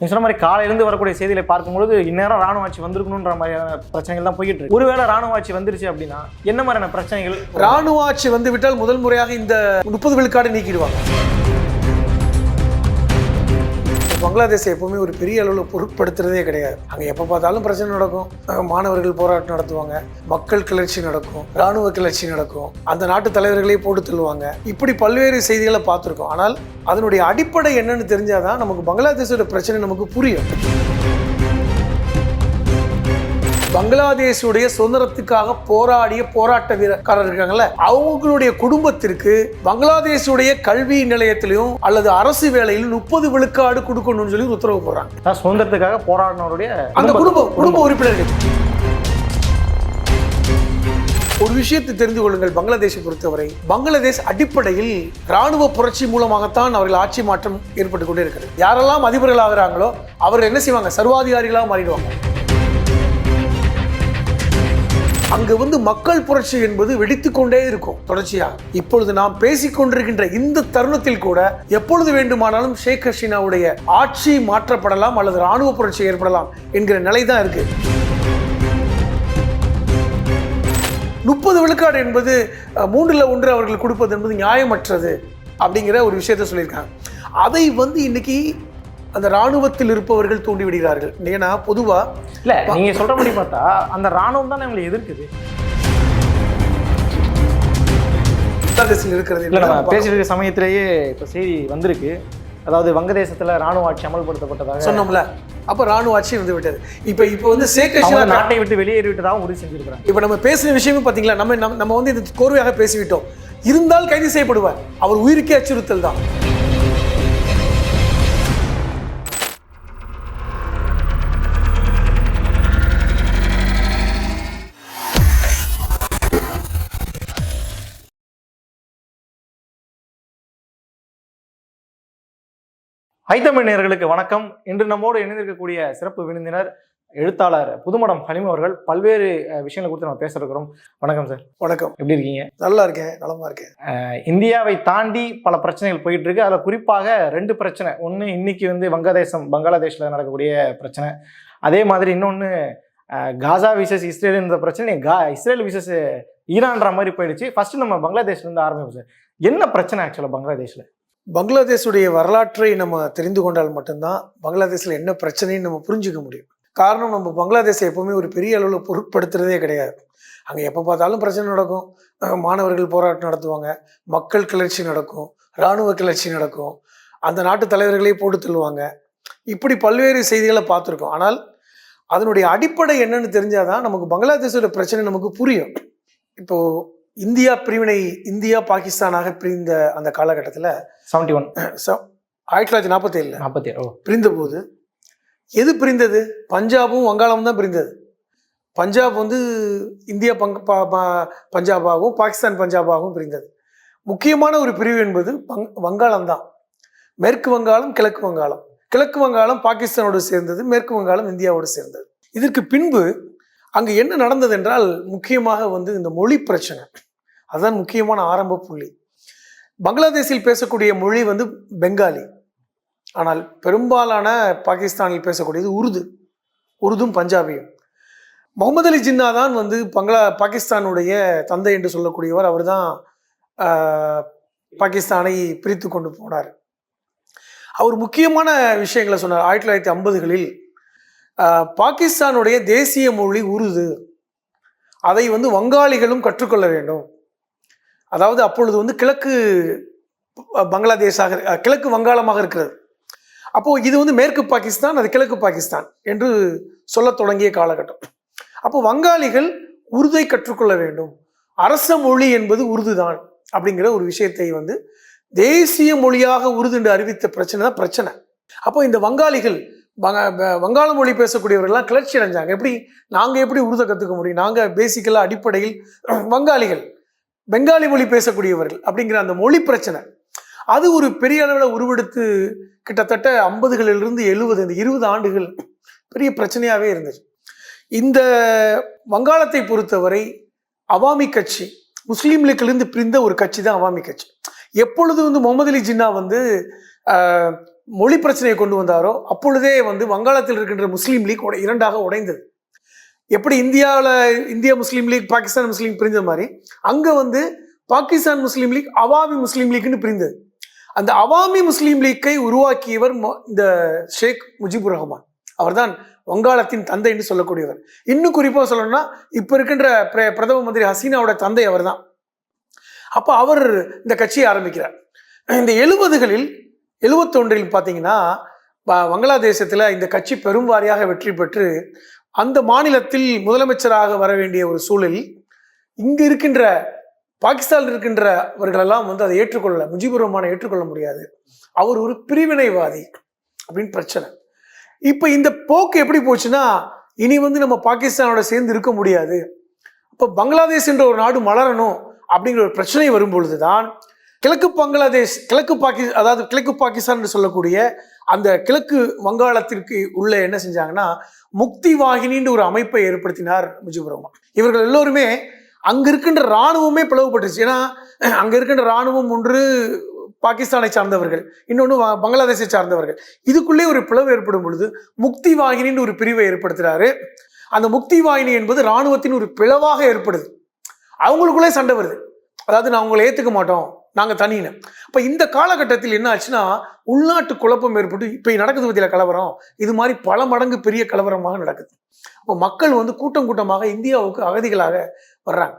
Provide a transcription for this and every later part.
நீங்க சொன்ன மாதிரி காலையிலேருந்து வரக்கூடிய செய்திகளை பார்க்கும்போது இந்நேரம் ராணுவ ஆட்சி வந்திருக்கணுன்ற மாதிரியான பிரச்சனைகள் தான் போயிட்டு இருக்கு. ஒருவேளை ராணுவ ஆட்சி வந்துருச்சு அப்படின்னா என்ன மாதிரியான பிரச்சனைகள் ராணுவ ஆட்சி வந்து விட்டால் முதல் முறையாக இந்த முப்பது விழுக்காடு நீக்கிடுவாங்க. பங்களாதேஷை எப்பவுமே ஒரு பெரிய அளவில் பொருட்படுத்துறதே கிடையாது. அங்கே எப்போ பார்த்தாலும் பிரச்சனை நடக்கும். மாணவர்கள் போராட்டம் நடத்துவாங்க. மக்கள் கிளர்ச்சி நடக்கும். ராணுவ கிளர்ச்சி நடக்கும். அந்த நாட்டு தலைவர்களே போட்டு தள்ளுவாங்க. இப்படி பல்வேறு செய்திகளை பார்த்துருக்கோம். ஆனால் அதனுடைய அடிப்படை என்னன்னு தெரிஞ்சாதான் நமக்கு பங்களாதேஷோட பிரச்சனை நமக்கு புரியும். பங்களாதேஷுடைய சுதந்திரத்துக்காக போராடிய போராட்ட வீரக்காரர் இருக்காங்கல்ல அவங்களுடைய குடும்பத்திற்கு பங்களாதேஷுடைய கல்வி நிலையத்திலையும் அல்லது அரசு வேலையிலும் முப்பது விழுக்காடு கொடுக்கணும்னு சொல்லி உத்தரவு போடுறாங்க. சுதந்திரத்துக்காக போராடினவருடைய அந்த குடும்ப குடும்ப உறுப்பினர்கள் ஒரு விஷயத்தை தெரிந்து கொள்ளுங்கள் பங்களாதேஷை பொறுத்தவரை. பங்களாதேஷ் அடிப்படையில் ராணுவ புரட்சி மூலமாகத்தான் அவர்கள் ஆட்சி மாற்றம் ஏற்பட்டு கொண்டே இருக்கிறது. யாரெல்லாம் அதிபர்கள் ஆகுறாங்களோ அவர்கள் என்ன செய்வாங்க? சர்வாதிகாரிகளாக மாறிடுவாங்க. அங்கு வந்து மக்கள் புரட்சி என்பது வெடித்துக்கொண்டே இருக்கும். தொடர்ச்சியா. இப்பொழுது நாம் பேசிக் கொண்டிருக்கின்ற இந்த தருணத்தில் கூட எப்பொழுது வேண்டுமானாலும் ஷேக் ஹசீனாவுடைய ஆட்சி மாற்றப்படலாம் அல்லது ராணுவ புரட்சி ஏற்படலாம் என்கிற நிலை தான் இருக்கு. முப்பது விழுக்காடு என்பது மூன்றில் ஒன்று அவர்கள் கொடுப்பது என்பது நியாயமற்றது அப்படிங்கிற ஒரு விஷயத்த சொல்லியிருக்காங்க. அதை வந்து இன்னைக்கு அந்த ராணுவத்தில் இருப்பவர்கள் தூண்டி விடுகிறார்கள் ஏன்னா பொதுவா இல்ல நீங்க சொல்றபடி பார்த்தா அந்த ராணுவம் தானே எங்களை எதிர்க்குது? பங்களாதேஷில் இருக்கிறது இல்ல நம்ம பேசிட்டு சமயத்திலேயே இப்ப செய்தி வந்திருக்கு. அதாவது வங்கதேசத்துல ராணுவ ஆட்சி அமல்படுத்தப்பட்டதாக சொன்னோம்ல. அப்ப ராணுவ ஆட்சி வந்து விட்டது இப்ப இப்ப வந்து ஹசீனா நாட்டை விட்டு வெளியேறி விட்டதாகவும் உறுதி செஞ்சிருக்கிறாங்க. இப்ப நம்ம பேசின விஷயமும் பாத்தீங்களா நம்ம நம்ம- நம்ம வந்து இது கோர்வையாக பேசிவிட்டோம். இருந்தால் கைது செய்யப்படுவார். அவர் உயிருக்கே அச்சுறுத்தல் தான். ஐத்தமிழ் நேயர்களுக்கு வணக்கம். இன்று நம்மோடு இணைந்திருக்கக்கூடிய சிறப்பு விருந்தினர் எழுத்தாளர் புதுமடம் ஹலிம் அவர்கள். பல்வேறு விஷயங்களை குறித்து நம்ம பேச இருக்கிறோம் வணக்கம் சார். வணக்கம். எப்படி இருக்கீங்க? நல்லா இருக்கேன். நலமா இருக்கேன். இந்தியாவை தாண்டி பல பிரச்சனைகள் போயிட்டு இருக்கு. அதில் குறிப்பாக ரெண்டு பிரச்சனை. ஒன்று இன்னைக்கு வந்து வங்கதேசம் பங்களாதேஷில் நடக்கக்கூடிய பிரச்சனை. அதே மாதிரி இன்னொன்று காசா விசஸ் இஸ்ரேலுன்ற பிரச்சனை. கா இஸ்ரேல் விசஸ் ஈரான்ற மாதிரி போயிடுச்சு. ஃபர்ஸ்ட் நம்ம பங்களாதேஷ்ல இருந்து ஆரம்பிப்போம் சார். என்ன பிரச்சனை ஆக்சுவலாக பங்களாதேஷில்? பங்களாதேஷுடைய வரலாற்றை நம்ம தெரிந்து கொண்டால் மட்டும்தான் பங்களாதேஷில் என்ன பிரச்சனைன்னு நம்ம புரிஞ்சுக்க முடியும். காரணம் நம்ம பங்களாதேஷை எப்போவுமே ஒரு பெரிய அளவில் பொருட்படுத்துறதே கிடையாது. அங்கே எப்போ பார்த்தாலும் பிரச்சனை நடக்கும். மாணவர்கள் போராட்டம் நடத்துவாங்க. மக்கள் கிளர்ச்சி நடக்கும். இராணுவ கிளர்ச்சி நடக்கும். அந்த நாட்டு தலைவர்களே போட்டு தள்ளுவாங்க. இப்படி பல்வேறு செய்திகளை பார்த்துருக்கோம். ஆனால் அதனுடைய அடிப்படை என்னன்னு தெரிஞ்சாதான் நமக்கு பங்களாதேஷோட பிரச்சனை நமக்கு புரியும். இப்போது இந்தியா பிரிவினை இந்தியா பாகிஸ்தானாக பிரிந்த அந்த காலகட்டத்தில் செவன்டி ஒன் ஆயிரத்தி தொள்ளாயிரத்தி நாற்பத்தி ஏழில் நாற்பத்தி ஏழு ஓ. பிரிந்தபோது எது பிரிந்தது? பஞ்சாபும் வங்காளமும் தான் பிரிந்தது. பஞ்சாப் வந்து இந்தியா பங் பஞ்சாபாகவும் பாகிஸ்தான் பஞ்சாபாகவும் பிரிந்தது. முக்கியமான ஒரு பிரிவு என்பது பங் வங்காளம் தான். மேற்கு வங்காளம் கிழக்கு வங்காளம். கிழக்கு வங்காளம் பாகிஸ்தானோடு சேர்ந்தது மேற்கு வங்காளம் இந்தியாவோடு சேர்ந்தது. இதற்கு பின்பு அங்கு என்ன நடந்தது என்றால் முக்கியமாக வந்து இந்த மொழி பிரச்சனை. அதுதான் முக்கியமான ஆரம்ப புள்ளி. பங்களாதேஷில் பேசக்கூடிய மொழி வந்து பெங்காலி. ஆனால் பெரும்பாலான பாகிஸ்தானில் பேசக்கூடியது உருது. உருதும் பஞ்சாபியும். முகமது அலி ஜின்னா தான் வந்து பங்களா பாகிஸ்தானுடைய தந்தை என்று சொல்லக்கூடியவர். அவர் தான் பாகிஸ்தானை பிரித்து கொண்டு போனார். அவர் முக்கியமான விஷயங்களை சொன்னார். ஆயிரத்தி தொள்ளாயிரத்தி ஐம்பதுகளில் பாகிஸ்தானுடைய தேசிய மொழி உருது. அதை வந்து வங்காளிகளும் கற்றுக்கொள்ள வேண்டும். அதாவது அப்பொழுது வந்து கிழக்கு பங்களாதேஷாக கிழக்கு வங்காளமாக இருக்கிறது. அப்போது இது வந்து மேற்கு பாகிஸ்தான் அது கிழக்கு பாகிஸ்தான் என்று சொல்லத் தொடங்கிய காலகட்டம். அப்போ வங்காளிகள் உருதை கற்றுக்கொள்ள வேண்டும். அரச மொழி என்பது உருது தான் அப்படிங்கிற ஒரு விஷயத்தை வந்து தேசிய மொழியாக உருது என்று அறிவித்த பிரச்சனை தான் பிரச்சனை. அப்போ இந்த வங்காளிகள் வங்க வங்காள மொழி பேசக்கூடியவர்கள்லாம் கிளர்ச்சி அடைஞ்சாங்க. எப்படி? நாங்கள் எப்படி உருதை கற்றுக்க முடியும்? நாங்கள் பேசிக்கலாக அடிப்படையில் வங்காளிகள் பெங்காலி மொழி பேசக்கூடியவர்கள் அப்படிங்கிற அந்த மொழி பிரச்சனை அது ஒரு பெரிய அளவில் உருவெடுத்து கிட்டத்தட்ட ஐம்பதுகளிலிருந்து எழுபது இந்த இருபது ஆண்டுகள் பெரிய பிரச்சனையாகவே இருந்துச்சு இந்த வங்காளத்தை பொறுத்தவரை அவாமி கட்சி முஸ்லீம் லீக்கிலிருந்து பிரிந்த ஒரு கட்சி தான் அவாமி கட்சி. எப்பொழுது வந்து முகமது அலி ஜின்னா வந்து மொழி பிரச்சனையை கொண்டு வந்தாரோ அப்பொழுதே வந்து வங்காளத்தில் இருக்கின்ற முஸ்லீம் லீக் உடை- இரண்டாக உடைந்தது. எப்படி இந்தியாவில் இந்திய முஸ்லீம் லீக் பாகிஸ்தான் முஸ்லீம் பிரிஞ்ச மாதிரி அங்கே வந்து பாகிஸ்தான் முஸ்லீம் லீக் அவாமி முஸ்லீம் லீக்னு பிரிந்தது. அந்த அவாமி முஸ்லீம் லீக்கை உருவாக்கியவர் இந்த ஷேக் முஜிபுர் ரஹ்மான். அவர்தான் வங்காளத்தின் தந்தைன்னு சொல்லக்கூடியவர். இன்னும் குறிப்பாக சொல்லணும்னா இப்போ இருக்கின்ற பிர- பிரதம மந்திரி ஹசீனாவோட தந்தை அவர் தான் அப்போ அவர் இந்த கட்சியை ஆரம்பிக்கிறார். இந்த எழுபதுகளில் எழுபத்தொன்றில் பார்த்தீங்கன்னா வங்களாதேசத்தில் இந்த கட்சி பெரும்வாரியாக வெற்றி பெற்று அந்த மாநிலத்தில் முதலமைச்சராக வர வேண்டிய ஒரு சூழல் இங்கு இருக்கின்ற பாகிஸ்தானில் இருக்கின்றவர்களெல்லாம் வந்து அதை ஏற்றுக்கொள்ள முஜிபுர் ரஹ்மானை ஏற்றுக்கொள்ள முடியாது. அவர் ஒரு பிரிவினைவாதி அப்படின்னு பிரச்சனை. இப்போ இந்த போக்கு எப்படி போச்சுன்னா இனி வந்து நம்ம பாகிஸ்தானோட சேர்ந்து இருக்க முடியாது. அப்போ பங்களாதேஷ் என்ற ஒரு நாடு மலரணும் அப்படிங்கிற ஒரு பிரச்சனை வரும்பொழுது தான் கிழக்கு பங்களாதேஷ் கிழக்கு பாகிஸ்தான் அதாவது கிழக்கு பாகிஸ்தான் என்று சொல்லக்கூடிய அந்த கிழக்கு வங்காளத்திற்கு உள்ள என்ன செஞ்சாங்கன்னா முக்தி வாகினின்ற ஒரு அமைப்பை ஏற்படுத்தினார் முஜிபுர் ரஹ்மான். இவர்கள் எல்லோருமே அங்க இருக்கின்ற இராணுவமே பிளவுபட்டுச்சு ஏன்னா அங்க இருக்கின்ற இராணுவம் ஒன்று பாகிஸ்தானை சார்ந்தவர்கள் இன்னொன்று பங்களாதேஷை சார்ந்தவர்கள். இதுக்குள்ளே ஒரு பிளவு ஏற்படும் பொழுது முக்தி வாகினின்னு ஒரு பிரிவை ஏற்படுத்துறாரு. அந்த முக்தி வாகினி என்பது இராணுவத்தின் ஒரு பிளவாக ஏற்படுது. அவங்களுக்குள்ளே சண்டை வருது. அதாவது நான் அவங்களை ஏற்றுக்க மாட்டோம். நாங்கள் தனின்னு. இப்போ இந்த காலகட்டத்தில் என்ன ஆச்சுன்னா உள்நாட்டு குழப்பம் ஏற்பட்டு இப்போ நடக்குது பத்தியில கலவரம்? இது மாதிரி பல மடங்கு பெரிய கலவரமாக நடக்குது. அப்போ மக்கள் வந்து கூட்டம் கூட்டமாக இந்தியாவுக்கு அகதிகளாக வர்றாங்க.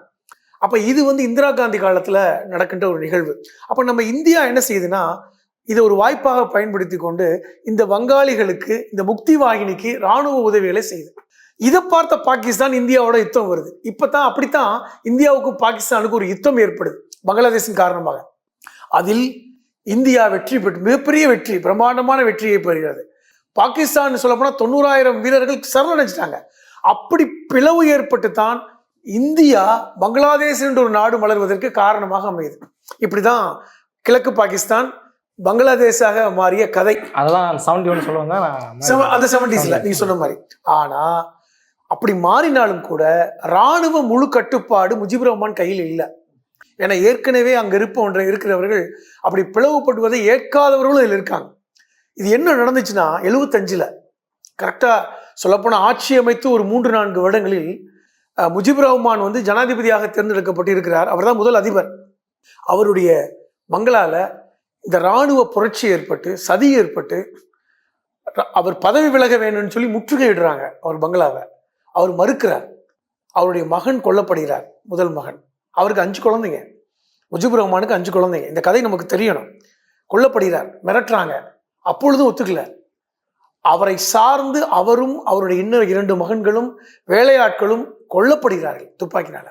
அப்போ இது வந்து இந்திரா காந்தி காலத்தில் நடக்கின்ற ஒரு நிகழ்வு. அப்போ நம்ம இந்தியா என்ன செய்யுதுன்னா இதை ஒரு வாய்ப்பாக பயன்படுத்தி கொண்டு இந்த வங்காளிகளுக்கு இந்த முக்தி வாகினிக்கு ராணுவ உதவிகளை செய்யுது. இதை பார்த்த பாகிஸ்தான் இந்தியாவோட யுத்தம் வருது. இப்போ தான் அப்படித்தான் இந்தியாவுக்கும் பாகிஸ்தானுக்கும் ஒரு யுத்தம் ஏற்படுது. பங்களாதேஷின் காரணமாக. அதில் இந்தியா வெற்றி பெற்று மிகப்பெரிய வெற்றி பிரம்மாண்டமான வெற்றியை பெறுகிறது. பாகிஸ்தான் சொல்லப்போனால் தொண்ணூறாயிரம் வீரர்கள் சரணடைஞ்சிட்டாங்க. அப்படி பிளவு ஏற்பட்டு தான் இந்தியா பங்களாதேஷ் என்ற ஒரு நாடு மலர்வதற்கு காரணமாக அமையுது. இப்படிதான் கிழக்கு பாகிஸ்தான் பங்களாதேஷாக மாறிய கதை. அதெல்லாம் செவன்டி ஒன் சொல்லுவாங்க அந்த செவன்டிஸ்ல நீங்க சொன்ன மாதிரி. ஆனா அப்படி மாறினாலும் கூட ராணுவ முழு கட்டுப்பாடு முஜிபுர் ரஹ்மான் கையில் இல்லை. ஏன்னா ஏற்கனவே அங்கே இருப்பவன்ற இருக்கிறவர்கள் அப்படி பிளவுபடுவதை ஏற்காதவர்களும் இதில் இருக்காங்க. இது என்ன நடந்துச்சுன்னா எழுபத்தஞ்சில் கரெக்டாக சொல்லப்போனால் ஆட்சி அமைத்து ஒரு மூன்று நான்கு வருடங்களில் முஜிப் முஜிபுர் ரஹ்மான் வந்து ஜனாதிபதியாக தேர்ந்தெடுக்கப்பட்டு இருக்கிறார். அவர்தான் முதல் அதிபர். அவருடைய மங்களால் இந்த ராணுவ புரட்சி ஏற்பட்டு சதி ஏற்பட்டு அவர் பதவி விலக வேணும்னு சொல்லி முற்றுகையிடுறாங்க அவர் பங்களாவை. அவர் மறுக்கிறார். அவருடைய மகன் கொல்லப்படுகிறார் முதல் மகன். அவருக்கு அஞ்சு குழந்தைங்க. முஜிபுர் ரஹ்மானுக்கு அஞ்சு குழந்தைங்க. இந்த கதை நமக்கு தெரியணும். கொல்லப்படுகிறார் மிரட்டுறாங்க. அப்பொழுதும் ஒத்துக்கல. அவரை சார்ந்து அவரும் அவருடைய இன்னும் இரண்டு மகன்களும் வேலையாட்களும் கொல்லப்படுகிறார்கள் துப்பாக்கினால.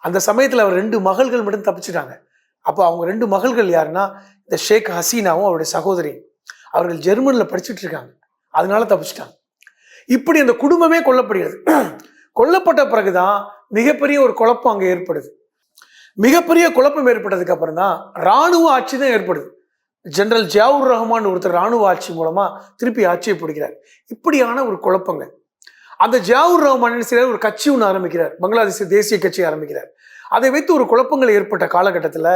அந்த சமயத்தில் அவர் ரெண்டு மகள்கள் மட்டும் தப்பிச்சிட்டாங்க. அப்போ அவங்க ரெண்டு மகள்கள் யாருன்னா இந்த ஷேக் ஹசீனாவும் அவருடைய சகோதரி. அவர்கள் ஜெர்மனில் படிச்சுட்டு இருக்காங்க. அதனால தப்பிச்சிட்டாங்க. இப்படி அந்த குடும்பமே கொல்லப்படுகிறது. கொல்லப்பட்ட பிறகுதான் மிகப்பெரிய ஒரு குழப்பம் அங்கே ஏற்படுது. மிகப்பெரிய குழப்பம் ஏற்பட்டதுக்கு அப்புறம் தான் ராணுவ ஆட்சி தான் ஏற்படுது. ஜெனரல் ஜியாவுர் ரஹ்மான் ஒருத்தர் ராணுவ ஆட்சி மூலமா திருப்பி ஆட்சியை பிடிக்கிறார். இப்படியான ஒரு குழப்பங்க அந்த ஜியாவுர் ரஹ்மான் என்ன ஒரு கட்சி ஒன்று ஆரம்பிக்கிறார். பங்களாதேஷ் தேசிய கட்சி ஆரம்பிக்கிறார். அதை வைத்து ஒரு குழப்பங்கள் ஏற்பட்ட காலகட்டத்தில்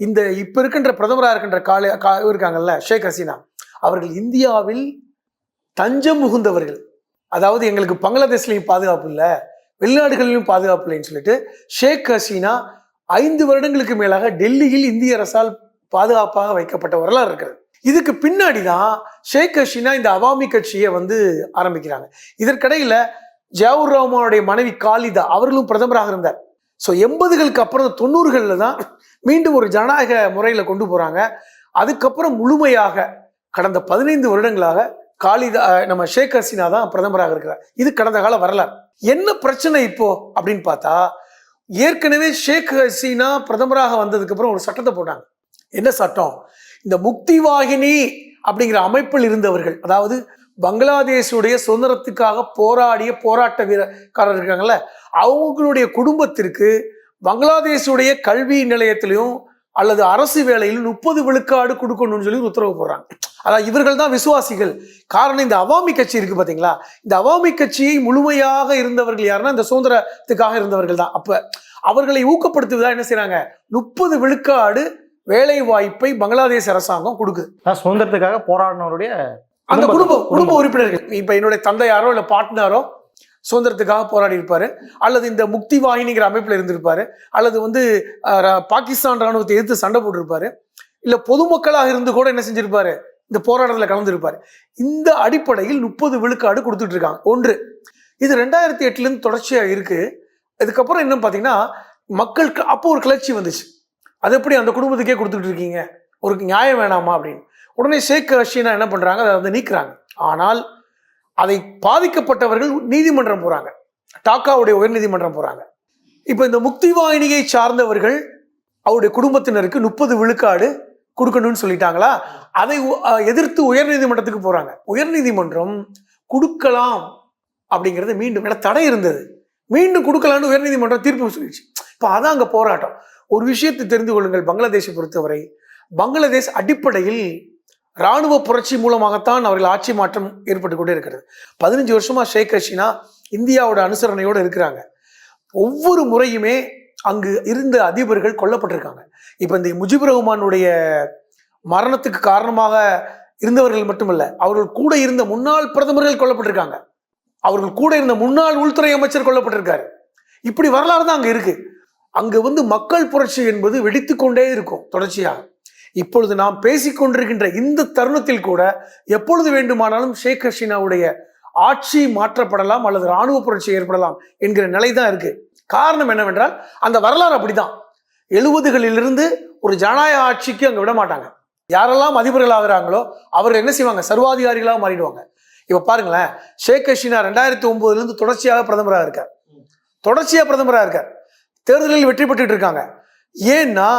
இந்த இப்ப இருக்கின்ற பிரதமராக இருக்கின்ற கால கா இருக்காங்கல்ல ஷேக் ஹசீனா அவர்கள் இந்தியாவில் தஞ்சம் முகுந்தவர்கள். அதாவது எங்களுக்கு பங்களாதேஷ்லையும் பாதுகாப்பு இல்லை வெளிநாடுகளிலும் பாதுகாப்பு இல்லைன்னு சொல்லிட்டு ஷேக் ஹசீனா ஐந்து வருடங்களுக்கு மேலாக டெல்லியில் இந்திய அரசால் பாதுகாப்பாக வைக்கப்பட்ட வரலாறு இருக்கிறது. இதுக்கு பின்னாடி தான் ஷேக் ஹசீனா இந்த அவாமி கட்சியை வந்து ஆரம்பிக்கிறாங்க. இதற்கிடையில ஜியாவுர் ரஹ்மானுடைய மனைவி காலிதா அவர்களும் பிரதமராக இருந்தார். ஸோ எண்பதுகளுக்கு அப்புறம் தொண்ணூறுகளில் தான் மீண்டும் ஒரு ஜனநாயக முறையில் கொண்டு போகிறாங்க அதுக்கப்புறம் முழுமையாக கடந்த பதினைந்து வருடங்களாக காலிதா நம்ம ஷேக் ஹசீனா தான் பிரதமராக இருக்கிறார். இது கடந்த கால வரலாறு. என்ன பிரச்சனை இப்போ அப்படின்னு பார்த்தா ஏற்கனவே ஷேக் ஹசீனா பிரதமராக வந்ததுக்கப்புறம் ஒரு சட்டத்தை போட்டாங்க. என்ன சட்டம்? இந்த முக்தி வாகினி அப்படிங்கிற அமைப்பில் இருந்தவர்கள் அதாவது பங்களாதேஷுடைய சுதந்திரத்துக்காக போராடிய போராட்ட வீரக்காரர் இருக்காங்கல்ல அவங்களுடைய குடும்பத்திற்கு பங்களாதேஷுடைய கல்வி நிலையத்திலையும் அல்லது அரசு வேலையில் முப்பது விழுக்காடு கொடுக்கணும்னு சொல்லி உத்தரவு போடுறாங்க. அதாவது இவர்கள் தான் விசுவாசிகள். காரணம் இந்த அவாமி கட்சி இருக்கு பாத்தீங்களா? இந்த அவாமி கட்சியை முழுமையாக இருந்தவர்கள் யாருன்னா இந்த சுதந்திரத்துக்காக இருந்தவர்கள் தான். அப்ப அவர்களை ஊக்கப்படுத்துவதா என்ன செய்றாங்க? முப்பது விழுக்காடு வேலை வாய்ப்பை பங்களாதேஷ் அரசாங்கம் கொடுக்குது. சுதந்திரத்துக்காக போராடினவருடைய அந்த குடும்ப- குடும்ப. உறுப்பினர்கள். இப்ப என்னுடைய தந்தையாரோ இல்ல பார்ட்னரோ சுதந்திரத்துக்காக போராடி இருப்பாரு. அல்லது இந்த முக்தி வாகினிங்கிற அமைப்புல இருந்திருப்பாரு. அல்லது வந்து பாகிஸ்தான் ராணுவத்தை எதிர்த்து சண்டை போட்டிருப்பாரு. இல்ல பொதுமக்களாக இருந்து கூட என்ன செஞ்சிருப்பாரு? இந்த போராட்டத்தில் கலந்துருப்பார். இந்த அடிப்படையில் முப்பது விழுக்காடு கொடுத்துட்டு இருக்காங்க ஒன்று இது ரெண்டாயிரத்தி எட்டுலேருந்து தொடர்ச்சியாக இருக்குது இருக்கு. இதுக்கப்புறம் இன்னும் பார்த்தீங்கன்னா மக்களுக்கு அப்போ ஒரு கிளர்ச்சி வந்துச்சு. அது எப்படி அந்த குடும்பத்துக்கே கொடுத்துட்டு இருக்கீங்க ஒரு நியாயம் வேணாமா அப்படின்னு. உடனே ஷேக் ஹசீனா என்ன பண்ணுறாங்க அதை வந்து நீக்கிறாங்க. ஆனால் அதை பாதிக்கப்பட்டவர்கள் நீதிமன்றம் போகிறாங்க டாக்காவுடைய உயர்நீதிமன்றம் போகிறாங்க இப்போ இந்த முக்தி வாகினியை சார்ந்தவர்கள் அவருடைய குடும்பத்தினருக்கு முப்பது விழுக்காடு கொடுக்கணும்னு சொல்லிட்டாங்களா? அதை எதிர்த்து உயர்நீதிமன்றத்துக்கு போகிறாங்க உயர்நீதிமன்றம் கொடுக்கலாம் அப்படிங்கிறது மீண்டும் ஏன்னா தடை இருந்தது. மீண்டும் கொடுக்கலாம்னு உயர்நீதிமன்றம் தீர்ப்பு சொல்லிடுச்சு இப்போ அதான் அங்கே போராட்டம். ஒரு விஷயத்தை தெரிந்து கொள்ளுங்கள் பங்களாதேஷை பொறுத்தவரை. பங்களாதேஷ் அடிப்படையில் இராணுவ புரட்சி மூலமாகத்தான் அவர்கள் ஆட்சி மாற்றம் ஏற்பட்டு கொண்டே இருக்கிறது. பதினஞ்சு வருஷமா ஷேக் ஹசீனா இந்தியாவோட அனுசரணையோடு இருக்கிறாங்க. ஒவ்வொரு முறையுமே அங்கு இருந்த அதிபர்கள் கொல்லப்பட்டிருக்காங்க. இப்போ இந்த முஜிபுர் ரஹ்மானுடைய மரணத்துக்கு காரணமாக இருந்தவர்கள் மட்டுமல்ல அவர்கள் கூட இருந்த முன்னாள் பிரதமர்கள் கொல்லப்பட்டிருக்காங்க. அவர்கள் கூட இருந்த முன்னாள் உள்துறை அமைச்சர் கொல்லப்பட்டிருக்காரு. இப்படி வரலாறு தான் அங்கே இருக்கு. அங்கே வந்து மக்கள் புரட்சி என்பது வெடித்து கொண்டே இருக்கும் தொடர்ச்சியாக. இப்பொழுது நாம் பேசிக்கொண்டிருக்கின்ற இந்த தருணத்தில் கூட எப்பொழுது வேண்டுமானாலும் ஷேக் ஹசீனாவுடைய ஆட்சி மாற்றப்படலாம் அல்லது இராணுவ புரட்சி ஏற்படலாம் என்கிற நிலை தான் இருக்குது காரணம் என்னவென்றால் அந்த வரலாறு அப்படிதான். எழுபதுகளிலிருந்து ஒரு ஜனநாயக ஆட்சிக்கு அங்கே விட மாட்டாங்க. யாரெல்லாம் அதிபர்கள் ஆகுறாங்களோ அவர் என்ன செய்வாங்க? சர்வாதிகாரிகளாக மாறிடுவாங்க. இப்போ பாருங்களேன் ஷேக் ஹசீனா ரெண்டாயிரத்தி ஒன்பதுலேருந்து தொடர்ச்சியாக பிரதமராக இருக்கார். தொடர்ச்சியாக பிரதமராக இருக்கார். தேர்தலில் வெற்றி பெற்றுட்டு இருக்காங்க. ஏன்னா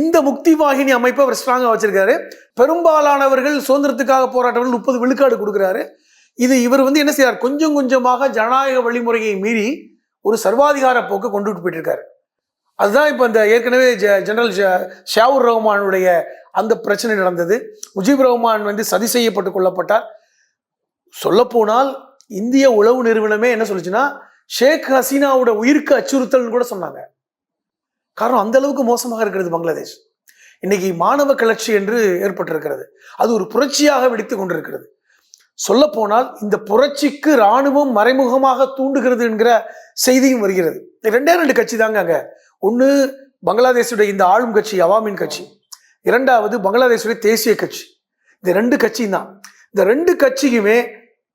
இந்த முக்தி வாகினி அமைப்பை அவர் ஸ்ட்ராங்காக வச்சிருக்காரு. பெரும்பாலானவர்கள் சுதந்திரத்துக்காக போராட்டவர்கள் முப்பது விழுக்காடு கொடுக்குறாரு. இது இவர் வந்து என்ன செய்யறார் கொஞ்சம் கொஞ்சமாக ஜனநாயக வழிமுறையை மீறி ஒரு சர்வாதிகார போக்கு கொண்டுட்டு போயிட்டுருக்காரு. அதுதான் இப்போ இந்த ஏற்கனவே ஜ- ஜெனரல் ஷா- ஷியாவுர் ரஹ்மானுடைய அந்த பிரச்சனை நடந்தது. முஜீப் ரஹ்மான் வந்து சதி செய்யப்பட்டு கொல்லப்பட்டார். சொல்லப்போனால் இந்திய உளவு நிறுவனமே என்ன சொல்லுச்சுன்னா ஷேக் ஹசீனாவோட உயிருக்கு அச்சுறுத்தல்னு கூட சொன்னாங்க. காரணம் அந்த அளவுக்கு மோசமாக இருக்கிறது பங்களாதேஷ். இன்னைக்கு மாணவ கிளர்ச்சி என்று ஏற்பட்டிருக்கிறது. அது ஒரு புரட்சியாக வெடித்து கொண்டிருக்கிறது. சொல்லப்போனால் இந்த புரட்சிக்கு இராணுவம் மறைமுகமாக தூண்டுகிறது என்கிற செய்தியும் வருகிறது. ரெண்டே ரெண்டு கட்சி தாங்க அங்க. ஒன்று பங்களாதேஷுடைய இந்த ஆளும் கட்சி அவாமின் கட்சி. இரண்டாவது பங்களாதேஷுடைய தேசிய கட்சி. இந்த ரெண்டு கட்சியும் தான். இந்த ரெண்டு கட்சியுமே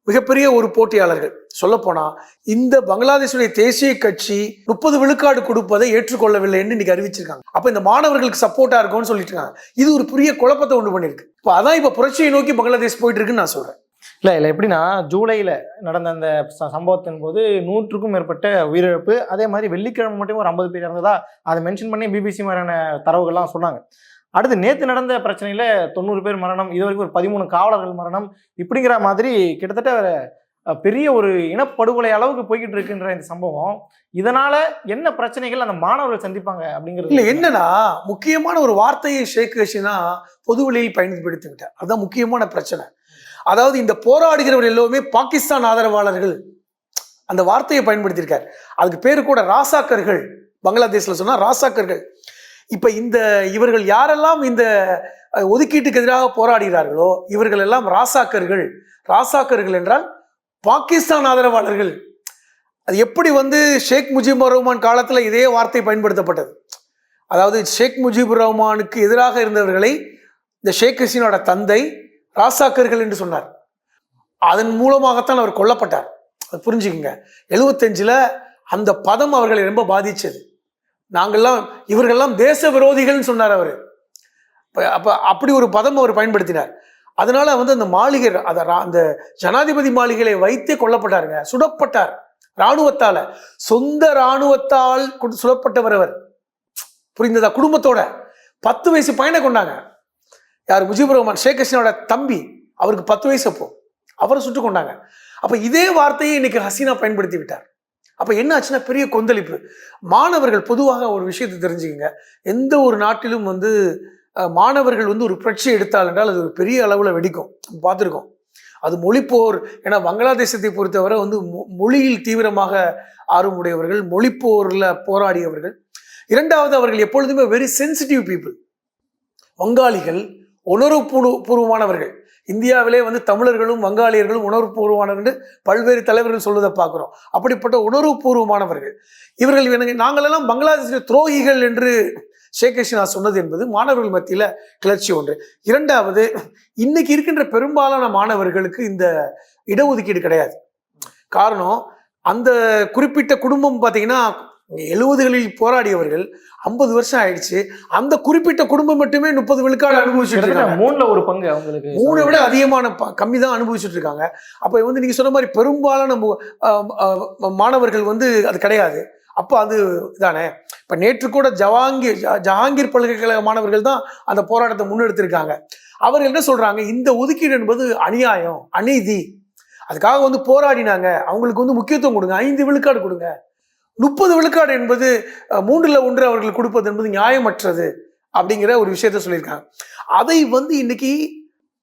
மிகப்பெரிய ஒரு போட்டியாளர்கள். சொல்லப்போனால் இந்த பங்களாதேஷுடைய தேசிய கட்சி முப்பது விழுக்காடு கொடுப்பதை ஏற்றுக்கொள்ளவில்லை என்று இன்னைக்கு அறிவிச்சிருக்காங்க. அப்போ இந்த மாணவர்களுக்கு சப்போர்ட்டாக இருக்கும்னு சொல்லிட்டு இருக்காங்க. இது ஒரு பெரிய குழப்பத்தை உண்டு பண்ணியிருக்கு. இப்போ அதான் இப்போ புரட்சியை நோக்கி பங்களாதேஷ் போயிட்டு இருக்குன்னு நான் சொல்கிறேன் இல்லை இல்லை எப்படின்னா ஜூலையில் நடந்த அந்த ச- சம்பவத்தின் போது நூற்றுக்கும் மேற்பட்ட உயிரிழப்பு. அதே மாதிரி வெள்ளிக்கிழமை மட்டும் ஒரு ஐம்பது பேர் இறந்ததா அதை மென்ஷன் பண்ணி பிபிசி மாதிரியான தரவுகள்லாம் சொன்னாங்க. அடுத்து நேற்று நடந்த பிரச்சனையில் தொண்ணூறு பேர் மரணம் இது வரைக்கும் ஒரு பதிமூணு காவலர்கள் மரணம். இப்படிங்கிற மாதிரி கிட்டத்தட்ட பெரிய ஒரு இனப்படுகொலை அளவுக்கு போய்கிட்டு இருக்குன்ற இந்த சம்பவம். இதனால என்ன பிரச்சனைகள் அந்த மாணவர்கள் சந்திப்பாங்க அப்படிங்கிறது இல்லை என்னன்னா முக்கியமான ஒரு வார்த்தையை ஷேக் ஹசீனா பொது வழியில் அதுதான் முக்கியமான பிரச்சனை. அதாவது இந்த போராடுகிறவர் எல்லோருமே பாகிஸ்தான் ஆதரவாளர்கள். அந்த வார்த்தையை பயன்படுத்தியிருக்கார். அதுக்கு பேர் கூட ராசாக்கர்கள். பங்களாதேஷில் சொன்னால் ராசாக்கர்கள். இப்போ இந்த இவர்கள் யாரெல்லாம் இந்த ஒதுக்கீட்டுக்கு எதிராக போராடுகிறார்களோ இவர்கள் எல்லாம் ராசாக்கர்கள். ராசாக்கர்கள் என்றால் பாகிஸ்தான் ஆதரவாளர்கள். அது எப்படி வந்து ஷேக் முஜிபுர் ரஹ்மான் காலத்தில் இதே வார்த்தை பயன்படுத்தப்பட்டது? அதாவது ஷேக் முஜிபுர் ரஹ்மானுக்கு எதிராக இருந்தவர்களை இந்த ஷேக் ஹசீனோட தந்தை ராசாக்கர்கள் என்று சொன்னார். அதன் மூலமாகத்தான் அவர் கொல்லப்பட்டார். அது புரிஞ்சுக்குங்க. எழுபத்தஞ்சில் அந்த பதம் அவர்களை ரொம்ப பாதிச்சது. நாங்கள்லாம் இவர்கள்லாம் தேச விரோதிகள்னு சொன்னார் அவர். அப்போ அப்படி ஒரு பதம் அவர் பயன்படுத்தினார். அதனால் வந்து அந்த மாளிகை அதை ரா- அந்த ஜனாதிபதி மாளிகையை வைத்தே கொல்லப்பட்டாருங்க. சுடப்பட்டார். இராணுவத்தால். சொந்த இராணுவத்தால் சுடப்பட்டவர் அவர். புரிந்ததா? குடும்பத்தோட. பத்து வயசு பையனை கொண்டாங்க. யார்? முஜிபுர் ரஹ்மான் ஷேக் ஹசீனோட தம்பி. அவருக்கு பத்து வயசு அப்போ. அவரை சுட்டு கொண்டாங்க. அப்போ இதே வார்த்தையை இன்னைக்கு ஹசீனா பயன்படுத்தி விட்டார். அப்போ என்ன ஆச்சுன்னா பெரிய கொந்தளிப்பு. மாணவர்கள் பொதுவாக ஒரு விஷயத்தை தெரிஞ்சுக்கங்க. எந்த ஒரு நாட்டிலும் வந்து மாணவர்கள் வந்து ஒரு புரட்சி எடுத்தால் என்றால் அது ஒரு பெரிய அளவில் வெடிக்கும். பார்த்துருக்கோம். அது மொழிப்போர். ஏன்னா வங்களாதேசத்தை பொறுத்தவரை வந்து மொ- மொழியில் தீவிரமாக ஆர்வமுடையவர்கள் மொழிப்போரில் போராடியவர்கள். இரண்டாவது அவர்கள் எப்பொழுதுமே வெரி சென்சிட்டிவ் பீப்புள் வங்காளிகள் உணர்வுபூர்வ பூர்வமானவர்கள் இந்தியாவிலே வந்து தமிழர்களும் வங்காளியர்களும் உணர்வுபூர்வமானவர்கள் பல்வேறு தலைவர்கள் சொல்வதை பார்க்குறோம். அப்படிப்பட்ட உணர்வுபூர்வமானவர்கள். இவர்கள் எனக்கு நாங்களெல்லாம் பங்களாதேஷில் துரோகிகள் என்று ஷேக் ஹசீனா சொன்னது என்பது மாணவர்கள் மத்தியில் கிளர்ச்சி ஒன்று. இரண்டாவது இன்னைக்கு இருக்கின்ற பெரும்பாலான மாணவர்களுக்கு இந்த இடஒதுக்கீடு கிடையாது. காரணம் அந்த குறிப்பிட்ட குடும்பம் பார்த்தீங்கன்னா எழுபதுகளில் போராடியவர்கள் ஐம்பது வருஷம் ஆயிடுச்சு. அந்த குறிப்பிட்ட குடும்பம் மட்டுமே முப்பது விழுக்காடு அனுபவிச்சுட்டு இருக்காங்க. மூணுல ஒரு பங்கு அவங்களுக்கு. மூணை விட அதிகமான கம்மி தான் அனுபவிச்சுட்டு இருக்காங்க. அப்போ வந்து நீங்க சொன்ன மாதிரி பெரும்பாலான மாணவர்கள் வந்து அது கிடையாது. அப்போ அது இதானே? இப்போ நேற்று கூட ஜவாங்கீர் ஜ- ஜஹாங்கீர் பல்கலைக்கழக மாணவர்கள் தான் அந்த போராட்டத்தை முன்னெடுத்திருக்காங்க. அவர் என்ன சொல்றாங்க? இந்த ஒதுக்கீடு என்பது அநியாயம் அநீதி. அதுக்காக வந்து போராடினாங்க. அவங்களுக்கு வந்து முக்கியத்துவம் கொடுங்க. ஐந்து விழுக்காடு கொடுங்க. முப்பது விழுக்காடு என்பது மூன்றுல ஒன்று அவர்கள் கொடுப்பது என்பது நியாயமற்றது அப்படிங்கிற ஒரு விஷயத்த சொல்லியிருக்காங்க. அதை வந்து இன்னைக்கு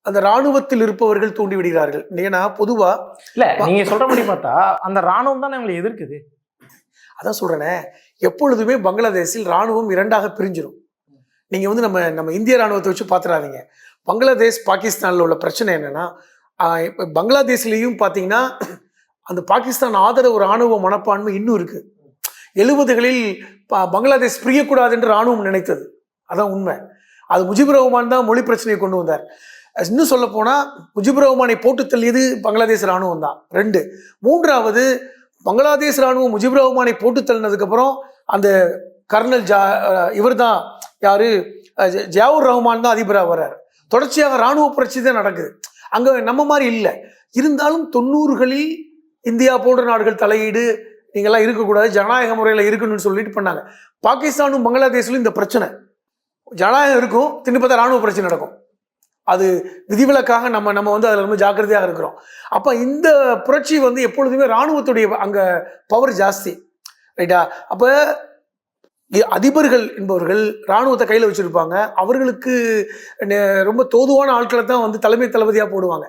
அந்த ராணுவத்தில் இருப்பவர்கள் தூண்டி விடுகிறார்கள் ஏன்னா பொதுவா இல்ல நீங்க சொல்ற மாதிரி பார்த்தா அந்த ராணுவம் தானே அவங்களை எதிர்க்குது. அதான் சொல்றேனே எப்பொழுதுமே பங்களாதேஷில் ராணுவம் இரண்டாக பிரிஞ்சிடும் நீங்க வந்து நம்ம நம்ம இந்திய ராணுவத்தை வச்சு பார்த்துடாதீங்க பங்களாதேஷ் பாகிஸ்தான்ல உள்ள பிரச்சனை என்னன்னா பங்களாதேஷ்லயும் பார்த்தீங்கன்னா அந்த பாகிஸ்தான் ஆதரவு ராணுவ மனப்பான்மை இன்னும் இருக்கு. எழுபதுகளில் பங்களாதேஷ் பிரியக்கூடாது என்று ராணுவம் நினைத்தது. அதான் உண்மை. அது முஜிபுர் ரஹ்மான் தான் மொழி பிரச்சனையை கொண்டு வந்தார். இன்னும் சொல்ல போனால் முஜிபுர் ரஹ்மானை போட்டு தள்ளியது பங்களாதேஷ் ராணுவம் தான். ரெண்டு. மூன்றாவது பங்களாதேஷ் ராணுவம் முஜிபுர் ரஹ்மானை போட்டு தள்ளினதுக்கப்புறம் அந்த கர்னல் ஜா இவர் தான் யார்? அஹ் ஜியாவுர் ரஹ்மான் தான் அதிபராக வர்றார். தொடர்ச்சியாக இராணுவ புரட்சி தான் நடக்குது. அங்கே நம்ம மாதிரி இல்லை. இருந்தாலும் தொண்ணூறுகளில் இந்தியா போன்ற நாடுகள் தலையீடு நீங்கள்லாம் இருக்கக்கூடாது ஜனநாயக முறையில் இருக்கணும்னு சொல்லிட்டு பண்ணாங்க. பாகிஸ்தானும் பங்களாதேஷிலும் இந்த பிரச்சனை. ஜனநாயகம் இருக்கும் திரும்பி பார்த்தா ராணுவ பிரச்சனை நடக்கும். அது விதிவிலக்காக நம்ம நம்ம வந்து அதில் ரொம்ப ஜாக்கிரதையாக இருக்கிறோம். அப்போ இந்த புரட்சி வந்து எப்பொழுதுமே ராணுவத்துடைய அங்கே பவர் ஜாஸ்தி. ரைட்டா அப்போ அதிபர்கள் என்பவர்கள் ராணுவத்தை கையில் வச்சுருப்பாங்க. அவர்களுக்கு ரொம்ப தோதுவான ஆட்களை தான் வந்து தலைமை தளபதியாக போடுவாங்க.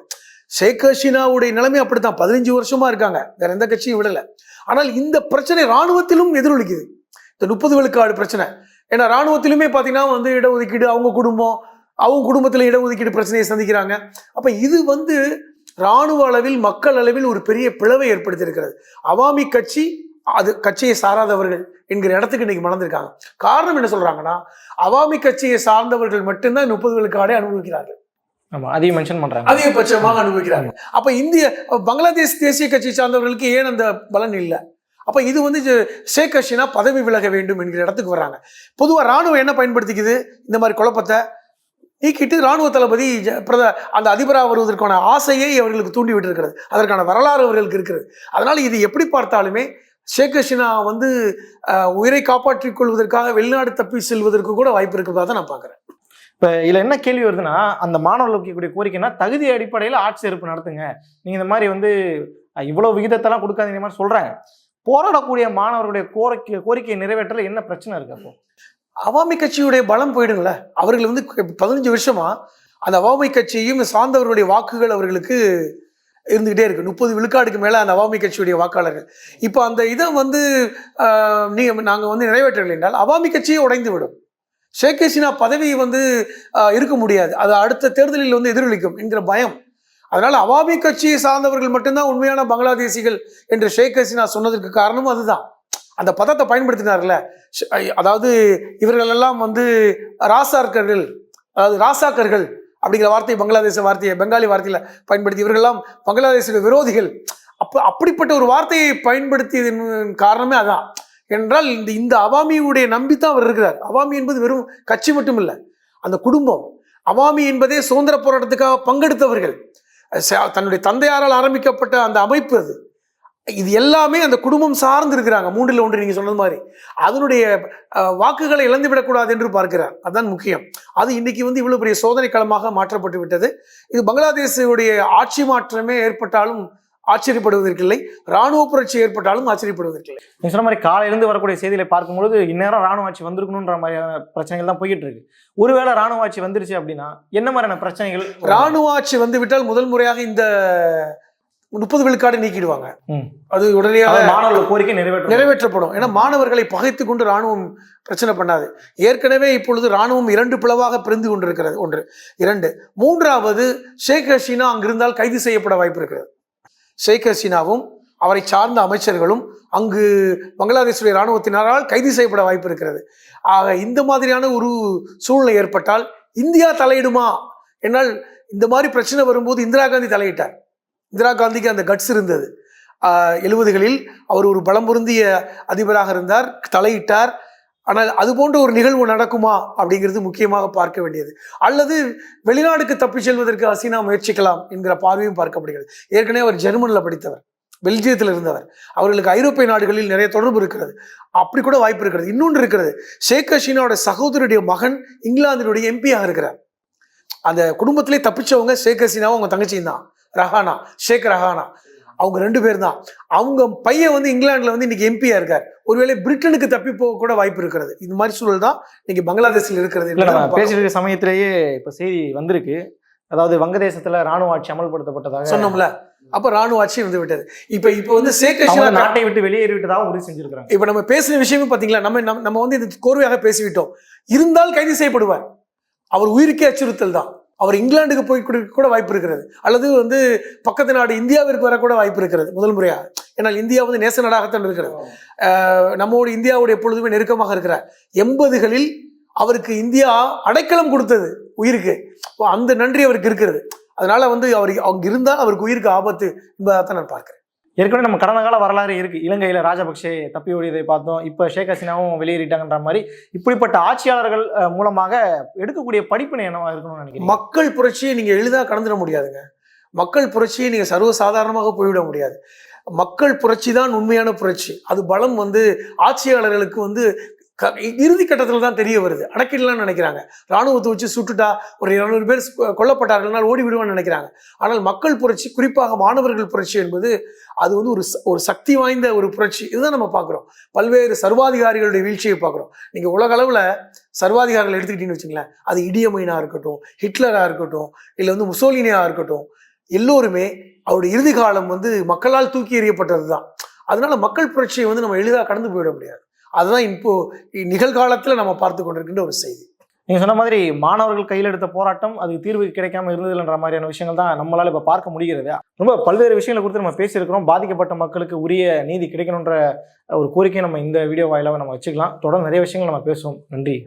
ஷேக் ஹசீனாவுடைய நிலைமை அப்படித்தான். பதினஞ்சு வருஷமா இருக்காங்க. வேற எந்த கட்சியும் விடலை. ஆனால் இந்த பிரச்சனை ராணுவத்திலும் எதிரொலிக்குது. இந்த முப்பது விழுக்காடு பிரச்சனை. ஏன்னா ராணுவத்திலுமே பார்த்தீங்கன்னா வந்து இடஒதுக்கீடு அவங்க குடும்பம் அவங்க குடும்பத்தில் இடஒதுக்கீடு பிரச்சனையை சந்திக்கிறாங்க. அப்போ இது வந்து ராணுவ அளவில் மக்கள் அளவில் ஒரு பெரிய பிளவை ஏற்படுத்தியிருக்கிறது. அவாமி கட்சி அது கட்சியை சாராதவர்கள் என்கிற இடத்துக்கு இன்னைக்கு மறந்துருக்காங்க காரணம் என்ன சொல்றாங்கன்னா அவாமி கட்சியை சார்ந்தவர்கள் மட்டும்தான் முப்பது விழுக்காடை அனுபவிக்கிறார்கள். அதையும் மென்ஷன் பண்றாங்க. அதிகபட்சமாக அனுபவிக்கிறாங்க. அப்ப இந்திய பங்களாதேஷ் தேசிய கட்சி சார்ந்தவர்களுக்கு ஏன் அந்த பலன் இல்லை? அப்ப இது வந்து ஷேக் ஹசீனா பதவி விலக வேண்டும் என்கிற இடத்துக்கு வர்றாங்க. பொதுவா ராணுவம் என்ன பயன்படுத்திக்குது? இந்த மாதிரி குழப்பத்தை நீக்கிட்டு ராணுவ தளபதி ஜ- பிரத அந்த அதிபராக வருவதற்கான ஆசையை அவர்களுக்கு தூண்டி விட்டிருக்கிறது. அதற்கான வரலாறு அவர்களுக்கு இருக்கிறது அதனால இது எப்படி பார்த்தாலுமே ஷேக் ஹசீனா வந்து உயிரை காப்பாற்றிக் கொள்வதற்காக வெளிநாடு தப்பி செல்வதற்கு கூட வாய்ப்பு இருக்கிறதா தான் நான் பார்க்குறேன். இப்போ இதில் என்ன கேள்வி வருதுன்னா அந்த மாணவர்கள் வைக்கக்கூடிய கோரிக்கைனா தகுதி அடிப்படையில் ஆட்சி நடத்துங்க. நீங்கள் இந்த மாதிரி வந்து இவ்வளோ விகிதத்தெல்லாம் கொடுக்காதீங்க மாதிரி சொல்றாங்க போராடக்கூடிய மாணவர்களுடைய கோரிக்கை கோரிக்கையை நிறைவேற்றல என்ன பிரச்சனை இருக்கு அப்போ? அவாமி கட்சியுடைய பலம் போயிடுங்கள. அவர்கள் வந்து பதினஞ்சு வருஷமா அந்த அவாமி கட்சியும் சார்ந்தவர்களுடைய வாக்குகள் அவர்களுக்கு இருந்துகிட்டே இருக்கு. முப்பது விழுக்காடுக்கு மேலே அந்த அவாமி கட்சியுடைய வாக்காளர்கள். இப்போ அந்த இதை வந்து நீங்கள் நாங்கள் வந்து நிறைவேற்றவில்லை என்றால் அவாமி கட்சியை உடைந்து விடும். ஷேக் ஹசீனா பதவி வந்து இருக்க முடியாது. அது அடுத்த தேர்தலில் வந்து எதிரொலிக்கும் என்கிற பயம். அதனால் அவாமி கட்சியை சார்ந்தவர்கள் மட்டும்தான் உண்மையான பங்களாதேசிகள் என்று ஷேக் ஹசீனா சொன்னதற்கு காரணம் அதுதான். அந்த பதத்தை பயன்படுத்தினார்ல. அதாவது இவர்கள் எல்லாம் வந்து ராசாக்கர்கள் அதாவது ராசாக்கர்கள் அப்படிங்கிற வார்த்தை பங்களாதேச வார்த்தையை பெங்காலி வார்த்தையில் பயன்படுத்தி இவர்களெல்லாம் பங்களாதேச விரோதிகள். அப்போ அப்படிப்பட்ட ஒரு வார்த்தையை பயன்படுத்தியதன் காரணமே அதான். என்றால் இந்த இந்த அவாமியுடைய நம்பி தான் அவர் இருக்கிறார். அவாமி என்பது வெறும் கட்சி மட்டும் இல்லை அந்த குடும்பம். அவாமி என்பதே சுதந்திர போராட்டத்துக்காக பங்கெடுத்தவர்கள். ச- தன்னுடைய தந்தையாரால் ஆரம்பிக்கப்பட்ட அந்த அமைப்பு அது. இது எல்லாமே அந்த குடும்பம் சார்ந்து இருக்கிறாங்க மூன்றில் ஒன்று நீங்க சொன்னது மாதிரி. அதனுடைய வாக்குகளை இழந்து விடக்கூடாது என்று பார்க்கிறார். அதுதான் முக்கியம். அது இன்னைக்கு வந்து இவ்வளவு பெரிய சோதனை களமாக மாற்றப்பட்டு விட்டது. இது பங்களாதேஷுடைய ஆட்சி மாற்றமே ஏற்பட்டாலும் ஆச்சரியப்படுவதற்கில்லை. ராணுவ புரட்சி ஏற்பட்டாலும் ஆச்சரியப்படுவதற்கில்லை. நீங்க சொன்ன மாதிரி காலையிலேருந்து வரக்கூடிய செய்திகளை பார்க்கும்பொழுது இந்நேரம் ராணுவ ஆட்சி வந்திருக்கணுன்ற மாதிரியான பிரச்சனைகள் தான் போயிட்டு இருக்கு ஒருவேளை ராணுவ ஆட்சி வந்துருச்சு அப்படின்னா என்ன மாதிரியான பிரச்சனைகள் ராணுவ ஆட்சி வந்து விட்டால் முதல் முறையாக இந்த முப்பது விழுக்காடு நீக்கிடுவாங்க. அது உடனடியாக அதாவது மாணவர்கள் கோரிக்கை நிறைவேற்ற நிறைவேற்றப்படும். ஏன்னா மாணவர்களை பகைத்து கொண்டு ராணுவம் பிரச்சனை பண்ணாது. ஏற்கனவே இப்பொழுது ராணுவம் இரண்டு பிளவாக பிரிந்து கொண்டிருக்கிறது. ஒன்று. இரண்டு. மூன்றாவது ஷேக் ஹசீனா அங்கிருந்தால் கைது செய்யப்பட வாய்ப்பு இருக்கிறது. ஷேக் ஹசீனாவும் அவரை சார்ந்த அமைச்சர்களும் அங்கு பங்களாதேஷுடைய இராணுவத்தினரால் கைது செய்யப்பட வாய்ப்பு இருக்கிறது. ஆக இந்த மாதிரியான ஒரு சூழ்நிலை ஏற்பட்டால் இந்தியா தலையிடுமா? என்னால் இந்த மாதிரி பிரச்சனை வரும்போது இந்திரா காந்தி தலையிட்டார். இந்திரா காந்திக்கு அந்த கட்ஸ் இருந்தது. எழுபதுகளில் அவர் ஒரு பலம் பொருந்திய அதிபராக இருந்தார் தலையிட்டார். ஆனால் அது போன்ற ஒரு நிகழ்வு நடக்குமா அப்படிங்கிறது முக்கியமாக பார்க்க வேண்டியது. அல்லது வெளிநாடுக்கு தப்பிச் செல்வதற்கு ஹசீனா முயற்சிக்கலாம் என்கிற பார்வையும் பார்க்கப்படுகிறது. ஏற்கனவே அவர் ஜெர்மனில் படித்தவர் பெல்ஜியத்தில் இருந்தவர். அவர்களுக்கு ஐரோப்பிய நாடுகளில் நிறைய தொடர்பு இருக்கிறது. அப்படி கூட வாய்ப்பு இருக்கிறது. இன்னொன்று இருக்கிறது ஷேக் ஹசீனாவோட சகோதரருடைய மகன் இங்கிலாந்தினுடைய எம்பியாக இருக்கிறார். அந்த குடும்பத்திலே தப்பிச்சவங்க ஷேக் ஹசீனாவும் அவங்க தங்கச்சியும் தான். ரஹானா ஷேக் ரஹானா. அவங்க ரெண்டு பேர் தான் அவங்க பையன் வந்து இங்கிலாந்துல வந்து இன்னைக்கு எம்பியா இருக்கார். ஒருவேளை பிரிட்டனுக்கு தப்பி போக கூட வாய்ப்பு இருக்கிறது. இந்த மாதிரி சூழல் தான் இன்னைக்கு பங்களாதேஷில் இருக்கிறது. பேசிட்டு சமயத்திலேயே இப்ப செய்தி வந்திருக்கு. அதாவது வங்கதேசத்துல ராணுவ ஆட்சி அமல்படுத்தப்பட்டதாக சொன்னோம்ல. அப்ப ராணுவ ஆட்சி வந்து விட்டது. இப்ப இப்ப வந்து ஹசீனா நாட்டை விட்டு வெளியேறி விட்டதாகவும் உறுதி செஞ்சிருக்காங்க இப்ப நம்ம பேசின விஷயமே பாத்தீங்களா? நம்ம நம்ம- நம்ம வந்து இது கோர்வையாக பேசிவிட்டோம். இருந்தால் கைது செய்யப்படுவார். அவர் உயிருக்கே அச்சுறுத்தல் தான். அவர் இங்கிலாந்துக்கு போய் கூட- கூட வாய்ப்பு இருக்கிறது. அல்லது வந்து பக்கத்து நாடு இந்தியாவிற்கு வர கூட வாய்ப்பு இருக்கிறது முதல் முறையா. ஏன்னால் இந்தியா வந்து நேச நாடாகத்தான் இருக்கிறது. நம்மோடு இந்தியாவோடு எப்பொழுதுமே நெருக்கமாக இருக்கிறார். எண்பதுகளில் அவருக்கு இந்தியா அடைக்கலம் கொடுத்தது உயிருக்கு. அந்த நன்றி அவருக்கு இருக்கிறது. அதனால வந்து அவர் அங்க இருந்தால் அவருக்கு உயிருக்கு ஆபத்து என்பதை நான் பார்க்கிறேன். ஏற்கனவே நம்ம கடந்த கால வரலாறு இருக்கு. இலங்கையில ராஜபக்சே தப்பி ஓடியதை பார்த்தோம். இப்போ ஷேக் ஹசீனாவும் வெளியேறிட்டாங்கன்ற மாதிரி இப்படிப்பட்ட ஆட்சியாளர்கள் மூலமாக எடுக்கக்கூடிய படிப்பினை என்னவா இருக்கணும்னு நினைக்கிறேன் மக்கள் புரட்சியை நீங்க எளிதாக கடந்துட முடியாதுங்க. மக்கள் புரட்சியை நீங்க சர்வசாதாரணமாக போய்விட முடியாது. மக்கள் புரட்சி தான் உண்மையான புரட்சி. அது பலம் வந்து ஆட்சியாளர்களுக்கு வந்து க- இறுதி கட்டத்தில் தான் தெரிய வருது. அடக்கிடலாம்னு நினைக்கிறாங்க. ராணுவத்தை வச்சு சுட்டுட்டா ஒரு இருநூறு பேர் கொல்லப்பட்டார்கள்னால் ஓடி விடுவான்னு நினைக்கிறாங்க. ஆனால் மக்கள் புரட்சி குறிப்பாக மாணவர்கள் புரட்சி என்பது அது வந்து ஒரு ஒரு சக்தி வாய்ந்த ஒரு புரட்சி. இதுதான் நம்ம பார்க்குறோம். பல்வேறு சர்வாதிகாரிகளுடைய வீழ்ச்சியை பார்க்குறோம். நீங்கள் உலக அளவில் சர்வாதிகாரிகள் எடுத்துக்கிட்டீங்கன்னு வச்சுங்களேன் அது இடியமைனாக இருக்கட்டும் ஹிட்லராக இருக்கட்டும் இல்லை வந்து முசோலினியாக இருக்கட்டும் எல்லோருமே அவருடைய இறுதி காலம் வந்து மக்களால் தூக்கி எறியப்பட்டது தான் அதனால மக்கள் புரட்சியை வந்து நம்ம எளிதாக கடந்து போயிட முடியாது. அதுதான் இப்போ நிகழ்காலத்தில் நம்ம பார்த்து கொண்டிருக்கின்ற ஒரு செய்தி. நீங்கள் சொன்ன மாதிரி மாணவர்கள் கையில் எடுத்த போராட்டம் அதுக்கு தீர்வு கிடைக்காம இருந்ததுன்ற மாதிரியான விஷயங்கள் தான் நம்மளால் இப்போ பார்க்க முடிகிறது. ரொம்ப பல்வேறு விஷயங்களை குறித்து நம்ம பேசியிருக்கிறோம். பாதிக்கப்பட்ட மக்களுக்கு உரிய நீதி கிடைக்கணுன்ற ஒரு கோரிக்கையை நம்ம இந்த வீடியோ வாயிலாக நம்ம வச்சுக்கலாம். தொடர்ந்து நிறைய விஷயங்கள் நம்ம பேசுவோம். நன்றி.